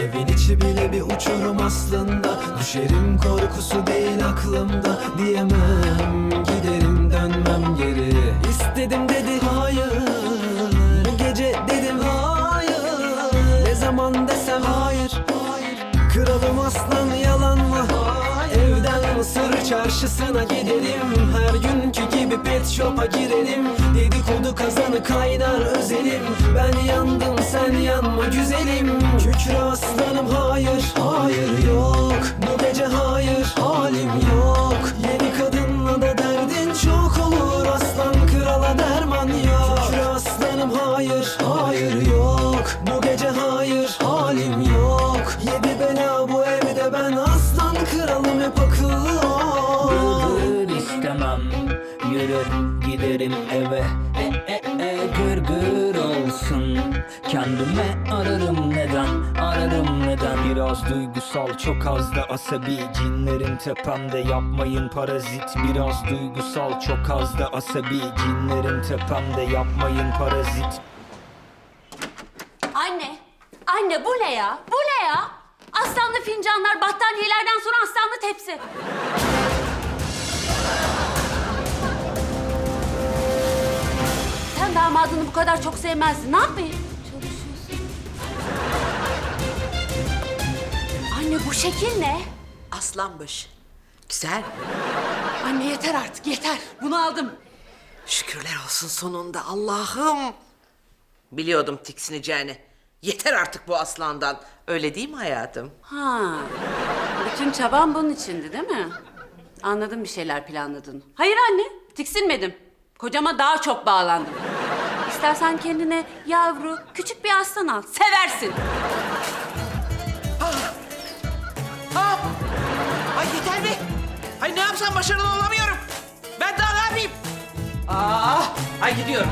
Evin içi bile bir uçurum aslında. Düşerim korkusu değil aklımda. Diyemem giderim dönmem geri. İstedim dedi hayır. Bu gece dedim hayır. Ne zaman desem hayır. Kralım aslan yalan mı? Evden Mısır çarşısına gidelim Her günkü gibi pet shop'a girelim Dedikodu kazanı kaynar özelim. Ben yandım sen yanma güzelim Yürür giderim eve. E, e, e, Gırgır olsun. Kendime ararım neden Ararım neden. Biraz duygusal çok az da asabi. Cinlerin tepemde yapmayın parazit. Biraz duygusal çok az da asabi. Cinlerin tepemde yapmayın parazit. Anne, anne bu ne ya? Bu ne ya? Aslanlı fincanlar, battaniyelerden sonra aslanlı tepsi. Damadını bu kadar çok sevmezdin. Ne yapayım? Çalışıyorsun. Anne bu şekil ne? Aslanmış. Güzel. Anne yeter artık yeter. Bunu aldım. Şükürler olsun sonunda Allah'ım. Biliyordum tiksineceğini. Yeter artık bu aslandan. Öyle değil mi hayatım? Ha. Bütün çaban bunun içindi değil mi? Anladım bir şeyler planladın. Hayır anne, tiksinmedim. Kocama daha çok bağlandım. İstersen kendine yavru, küçük bir aslan al. Seversin. Ha! Ay yeter be. Ay ne yapsam başarılı olamıyorum. Ben daha ne yapayım? Aa, ay gidiyorum.